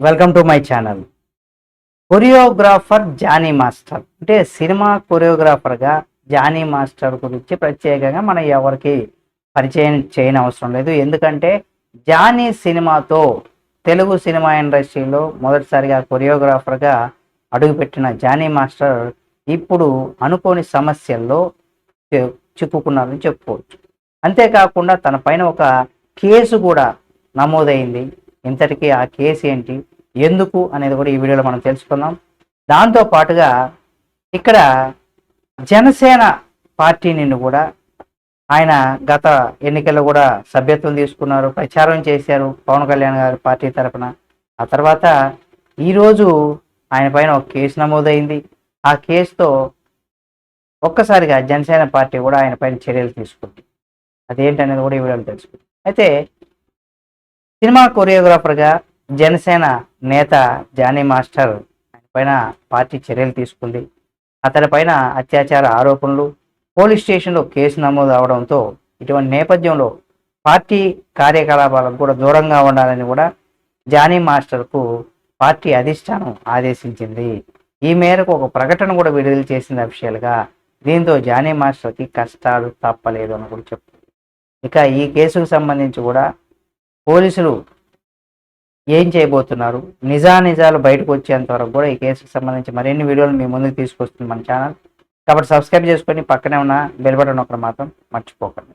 Welcome to my channel choreographer Johnny master అంటే cinema కొరియోగ్రాఫర్గా Johnny master గురించి ప్రత్యేకంగా మనం ఎవరికి పరిచయం చేయని అవసరం లేదు. ఎందుకంటే జానీ సినిమాతో తెలుగు సినిమా ఇండస్ట్రీలో మొదటిసారిగా కొరియోగ్రాఫర్గా అడుగుపెట్టిన జానీ మాస్టర్ ఇప్పుడు అనుకోని సమస్యల్లో చిక్కుకున్నారని చెప్పుకోవచ్చు. అంతేకాకుండా తన పైన ఒక కేసు కూడా నమోదైంది. ఇంతటికీ ఆ కేసు ఏంటి ఎందుకు అనేది కూడా ఈ వీడియోలో మనం తెలుసుకుందాం. దాంతో పాటుగా ఇక్కడ జనసేన పార్టీ నుండి కూడా ఆయన గత ఎన్నికల్లో కూడా సభ్యత్వం తీసుకున్నారు ప్రచారం చేశారు పవన్ కళ్యాణ్ గారి పార్టీ తరఫున ఆ తర్వాత ఈరోజు ఆయన పైన ఒక కేసు నమోదైంది. ఆ కేసుతో ఒక్కసారిగా జనసేన పార్టీ కూడా ఆయన పైన చర్యలు తీసుకుంది. అదేంటనేది కూడా ఈ వీడియోలో తెలుసుకుంది. అయితే సినిమా కొరియోగ్రాఫర్గా జనసేన నేత జానీ మాస్టర్ పైన పార్టీ చర్యలు తీసుకుంది. అతని పైన అత్యాచార ఆరోపణలు పోలీస్ స్టేషన్లో కేసు నమోదు అవడంతో ఇటువంటి నేపథ్యంలో పార్టీ కార్యకలాపాలకు కూడా దూరంగా ఉండాలని కూడా జానీ మాస్టర్కు పార్టీ అధిష్టానం ఆదేశించింది. ఈ మేరకు ఒక ప్రకటన కూడా విడుదల చేసింది అఫీషియల్గా. దీంతో జానీ మాస్టర్కి కష్టాలు తప్పలేదు అని కూడా చెప్తుంది. ఇక ఈ కేసుకు సంబంధించి కూడా పోలీసులు ఏం చేయబోతున్నారు? నిజానిజాలు బయటకు వచ్చేంత వరకు కూడా ఈ కేసుకు సంబంధించి మరిన్ని వీడియోలు మీ ముందుకు తీసుకొస్తుంది మన ఛానల్. కాబట్టి సబ్స్క్రైబ్ చేసుకొని పక్కనే ఉన్న బెల్ బటన్ ఒకటి మాత్రం మర్చిపోకండి.